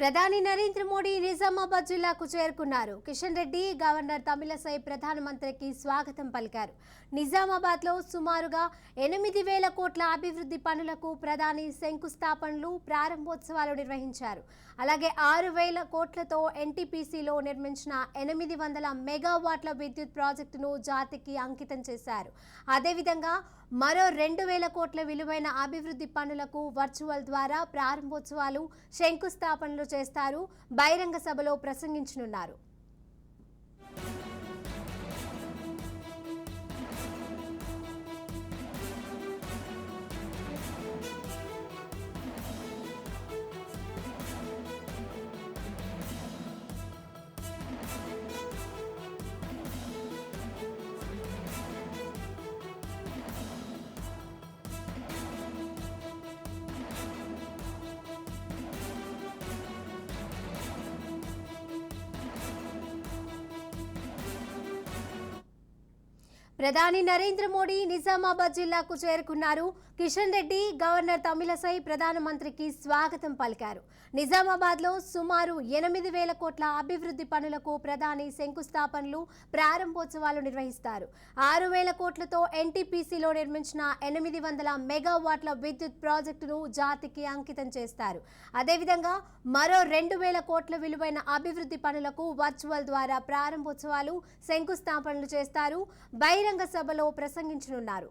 ప్రధాని నరేంద్ర మోడీ నిజామాబాద్ జిల్లాకు చేరుకున్నారు. కిషన్ రెడ్డి గవర్నర్ తమిళసై ప్రధానమంత్రికి స్వాగతం పలికారు. నిజామాబాద్లో సుమారుగా ఎనిమిది వేల కోట్ల అభివృద్ధి పనులకు ప్రధాని శంకుస్థాపనలు ప్రారంభోత్సవాలు నిర్వహించారు. అలాగే ఆరు వేల కోట్లతో ఎన్టీపీసీలో నిర్మించిన ఎనిమిది వందల మెగావాట్ల విద్యుత్ ప్రాజెక్టును జాతికి అంకితం చేశారు. అదేవిధంగా మరో రెండు వేల కోట్ల విలువైన అభివృద్ధి పనులకు వర్చువల్ ద్వారా ప్రారంభోత్సవాలు శంకుస్థాపనలు చేస్తారు. బహిరంగ సభలో ప్రసంగించనున్నారు. ప్రధాని నరేంద్ర మోడీ నిజామాబాద్ జిల్లాకు చేరుకున్నారు. కిషన్ రెడ్డి గవర్నర్ తమిళసై ప్రధానమంత్రికి స్వాగతం పలికారు. నిజామాబాద్లో సుమారు ఎనిమిది వేల కోట్ల అభివృద్ధి పనులకు ప్రధాని శంకుస్థాపనలు ప్రారంభోత్సవాలు నిర్వహిస్తారు. ఆరు వేల కోట్లతో ఎన్టీపీసీలో నిర్మించిన ఎనిమిది వందల మెగావాట్ల విద్యుత్ ప్రాజెక్టును జాతికి అంకితం చేస్తారు. అదేవిధంగా మరో రెండు వేల కోట్ల విలువైన అభివృద్ధి పనులకు వర్చువల్ ద్వారా ప్రారంభోత్సవాలు శంకుస్థాపనలు చేస్తారు. బహిరంగ సభలో ప్రసంగించనున్నారు.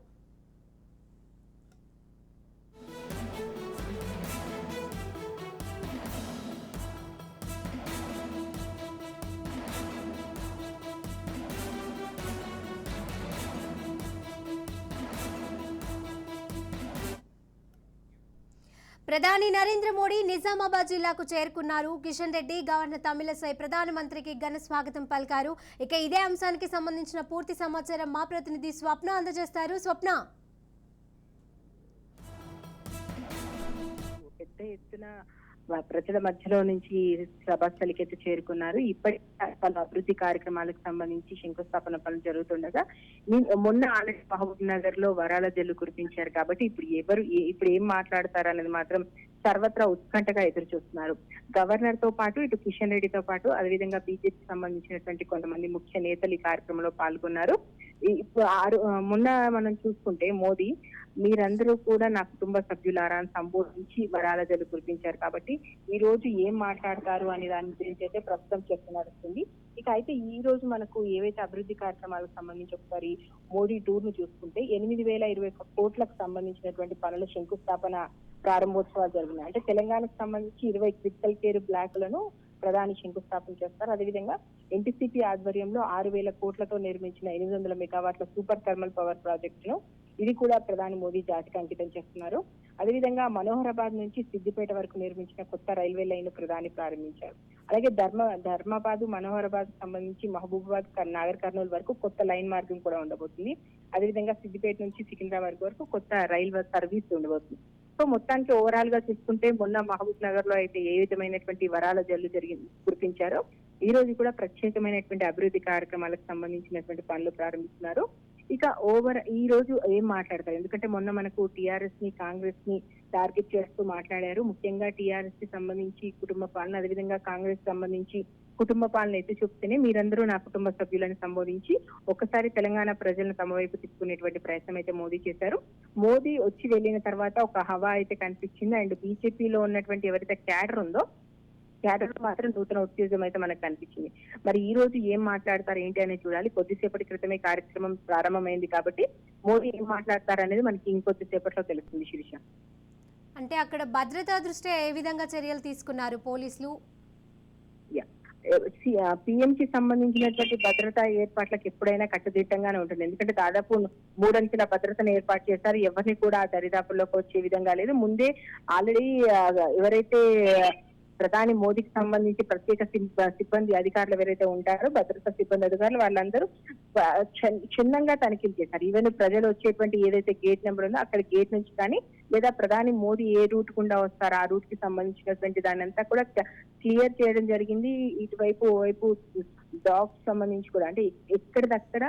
ప్రధాని నరేంద్ర మోడీ నిజామాబాద్ జిల్లాకు చేరుకున్నారు. కిషన్ రెడ్డి గవర్నర్ తమిళసై ప్రధానమంత్రికి ఘన స్వాగతం పలికారు. ఇక ఇదే అంశానికి సంబంధించిన పూర్తి సమాచారం మా ప్రతినిధి స్వప్న అందజేస్తారు. స్వప్న! పెద్ద ఎత్తున ప్రజల మధ్యలో నుంచి సభాస్థలికి అయితే చేరుకున్నారు. ఇప్పటికే పలు అభివృద్ధి కార్యక్రమాలకు సంబంధించి శంకుస్థాపన పనులు జరుగుతుండగా మొన్న ఆనంద్ మహబూబ్ నగర్లో వరాల జల్లు కురిపించారు. కాబట్టి ఇప్పుడు ఎవరు ఏ- ఇప్పుడు ఏం మాట్లాడతారు అనేది మాత్రం సర్వత్రా ఉత్కంఠగా ఎదురు చూస్తున్నారు. గవర్నర్తో పాటు ఇటు కిషన్ రెడ్డితో పాటు అదేవిధంగా బీజేపీ సంబంధించినటువంటి కొంతమంది ముఖ్య నేతలు ఈ కార్యక్రమంలో పాల్గొన్నారు. ఇప్పుడు ఆరు మొన్న మనం చూసుకుంటే మోదీ మీరందరూ కూడా నా కుటుంబ సభ్యులారా అని సంబోధించి వరాల జలు కురిపించారు కాబట్టి ఈ రోజు ఏం మాట్లాడతారు అనే దాని గురించి అయితే ప్రస్తుతం చర్చ నడుస్తుంది. ఇక అయితే ఈ రోజు మనకు ఏవైతే అభివృద్ధి కార్యక్రమాలకు సంబంధించి ఒకసారి మోడీ టూర్ను చూసుకుంటే ఎనిమిది వేల ఇరవై ఒక కోట్లకు సంబంధించినటువంటి పనుల శంకుస్థాపన ప్రారంభోత్సవాలు జరిగినాయి అంటే తెలంగాణకు సంబంధించి ఇరవై క్రిటికల్ కేర్ బ్లాకులను ప్రధాని శంకుస్థాపన చేస్తారు. అదేవిధంగా ఎన్టీసీపీ ఆధ్వర్యంలో ఆరు వేల కోట్లతో నిర్మించిన ఎనిమిది వందల మెగావాట్ల సూపర్ థర్మల్ పవర్ ప్రాజెక్టును ఇది కూడా ప్రధాని మోదీ జాతికి అంకితం చేస్తున్నారు. అదేవిధంగా మనోహరాబాద్ నుంచి సిద్దిపేట వరకు నిర్మించిన కొత్త రైల్వే లైన్ ప్రధాని ప్రారంభించారు. అలాగే ధర్మ ధర్మాబాద్ మనోహరాబాద్ సంబంధించి మహబూబాబాద్ నాగర్ కర్నూలు వరకు కొత్త లైన్ మార్గం కూడా ఉండబోతుంది. అదేవిధంగా సిద్దిపేట నుంచి సికింద్రాబాద్ వరకు కొత్త రైల్వే సర్వీస్ ఉండబోతుంది. సో మొత్తానికి ఓవరాల్గా చూసుకుంటే మొన్న మహబూబ్ నగర్లో అయితే ఏ విధమైనటువంటి వరాల జల్లు జరిగి గుర్తించారో ఈ రోజు కూడా ప్రత్యేకమైనటువంటి అభివృద్ధి కార్యక్రమాలకు సంబంధించినటువంటి పనులు ప్రారంభిస్తున్నారు. ఇక ఓవర్ ఈ రోజు ఏం మాట్లాడతారు? ఎందుకంటే మొన్న మనకు టిఆర్ఎస్ని కాంగ్రెస్ని టార్గెట్ చేస్తూ మాట్లాడారు. ముఖ్యంగా టిఆర్ఎస్కి సంబంధించి కుటుంబ పాలన అదేవిధంగా కాంగ్రెస్ సంబంధించి కుటుంబ పాలన ఎత్తి చూపితేనే మీరందరూ నా కుటుంబ సభ్యులను సంబోధించి ఒక్కసారి తెలంగాణ ప్రజలను తమ వైపు తిప్పుకునేటువంటి ప్రయత్నం అయితే మోదీ చేశారు. మోదీ వచ్చి వెళ్ళిన తర్వాత ఒక హవా అయితే కనిపించింది. అండ్ బీజేపీలో ఉన్నటువంటి ఎవరైతే క్యాడర్ ఉందో క్యాడర్ మాత్రం నూతన ఉత్తేజం అయితే మనకు కనిపించింది. మరి ఈ రోజు ఏం మాట్లాడతారు ఏంటి అనేది చూడాలి. కొద్దిసేపటి క్రితమే కార్యక్రమం ప్రారంభమైంది కాబట్టి మోదీ ఏం మాట్లాడతారు అనేది మనకి ఇంకొద్దిసేపట్లో తెలుస్తుంది శిరీష. అంటే అక్కడ భద్రతా దృష్ట్యా ఏ విధంగా చర్యలు తీసుకున్నారు పోలీసులు? పిఎం కి సంబంధించినటువంటి భద్రతా ఏర్పాట్లకు ఎప్పుడైనా కట్టుదిట్టంగానే ఉంటుంది. ఎందుకంటే దాదాపు మూడంచెల భద్రతను ఏర్పాటు చేశారు. ఎవరిని కూడా ఆ దరిదాపుల్లోకి వచ్చే విధంగా లేదు. ముందే ఆల్రెడీ ఎవరైతే ప్రధాని మోదీకి సంబంధించి ప్రత్యేక సిబ్బంది అధికారులు ఎవరైతే ఉంటారో భద్రతా సిబ్బంది అధికారులు వాళ్ళందరూ క్షుణ్ణంగా తనిఖీలు చేశారు. ఈవెన్ ప్రజలు వచ్చేటువంటి ఏదైతే గేట్ నెంబర్ ఉందో అక్కడ గేట్ నుంచి కానీ లేదా ప్రధాని మోదీ ఏ రూట్ గుండా వస్తారో ఆ రూట్కి సంబంధించినటువంటి దాని అంతా కూడా క్లియర్ చేయడం జరిగింది. ఇటువైపు ఓవైపు డాగ్ సంబంధించి కూడా అంటే ఎక్కడిదక్కడ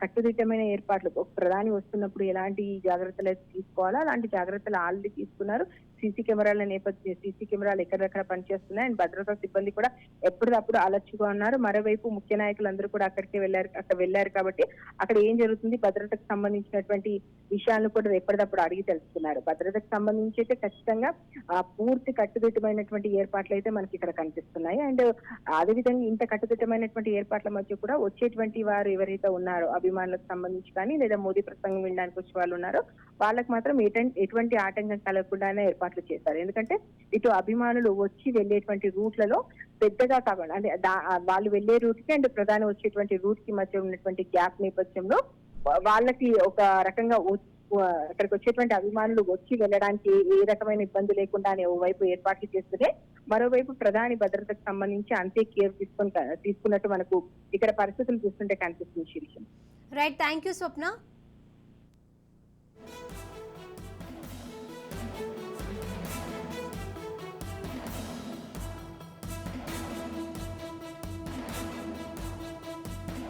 కట్టుదిట్టమైన ఏర్పాట్లు. ఒక ప్రధాని వస్తున్నప్పుడు ఎలాంటి జాగ్రత్తలు అయితే తీసుకోవాలో? అలాంటి జాగ్రత్తలు ఆల్రెడీ తీసుకున్నారు. సీసీ కెమెరాల నేపథ్యం సీసీ కెమెరాలు ఎక్కడెక్కడ పనిచేస్తున్నాయి అండ్ భద్రతా సిబ్బంది కూడా ఎప్పటికప్పుడు అలర్ట్గా ఉన్నారు. మరోవైపు ముఖ్య నాయకులందరూ కూడా అక్కడికి వెళ్ళారు అక్కడ వెళ్ళారు కాబట్టి అక్కడ ఏం జరుగుతుంది? భద్రతకు సంబంధించినటువంటి విషయాలను కూడా ఎప్పటికప్పుడు అడిగి తెలుసుకున్నారు. భద్రతకు సంబంధించి అయితే ఖచ్చితంగా ఆ, పూర్తి కట్టుదిట్టమైనటువంటి ఏర్పాట్లు అయితే మనకి ఇక్కడ కనిపిస్తున్నాయి. అండ్ అదేవిధంగా ఇంత కట్టుదిట్టమైనటువంటి ఏర్పాట్ల మధ్య కూడా వచ్చేటువంటి వారు ఎవరైతే ఉన్నారో అభిమానులకు సంబంధించి కానీ లేదా మోదీ ప్రసంగం వినడానికి వచ్చే వాళ్ళు ఉన్నారో వాళ్ళకి మాత్రం ఎటువంటి ఆటంకం కలగకుండానే ఏర్పాట్లు చేశారు. ఎందుకంటే ఇటు అభిమానులు వచ్చి వెళ్ళేటువంటి రూట్లలో పెద్దగా కాకుండా అంటే వాళ్ళు వెళ్ళే రూట్కి అండ్ ప్రధాని వచ్చేటువంటి రూట్కి మధ్య ఉన్నటువంటి గ్యాప్ నేపథ్యంలో వాళ్ళకి ఒక రకంగా అక్కడికి వచ్చేటువంటి అభిమానులు వచ్చి వెళ్ళడానికి ఏ రకమైన ఇబ్బంది లేకుండానే ఓవైపు ఏర్పాట్లు చేస్తుంటే మరోవైపు ప్రధాని భద్రతకు సంబంధించి అంతే కేర్ తీసుకుని తీసుకున్నట్టు మనకు ఇక్కడ పరిస్థితులు చూస్తుంటే కనిపిస్తుంది శిరీషం. Right thank you Swapna.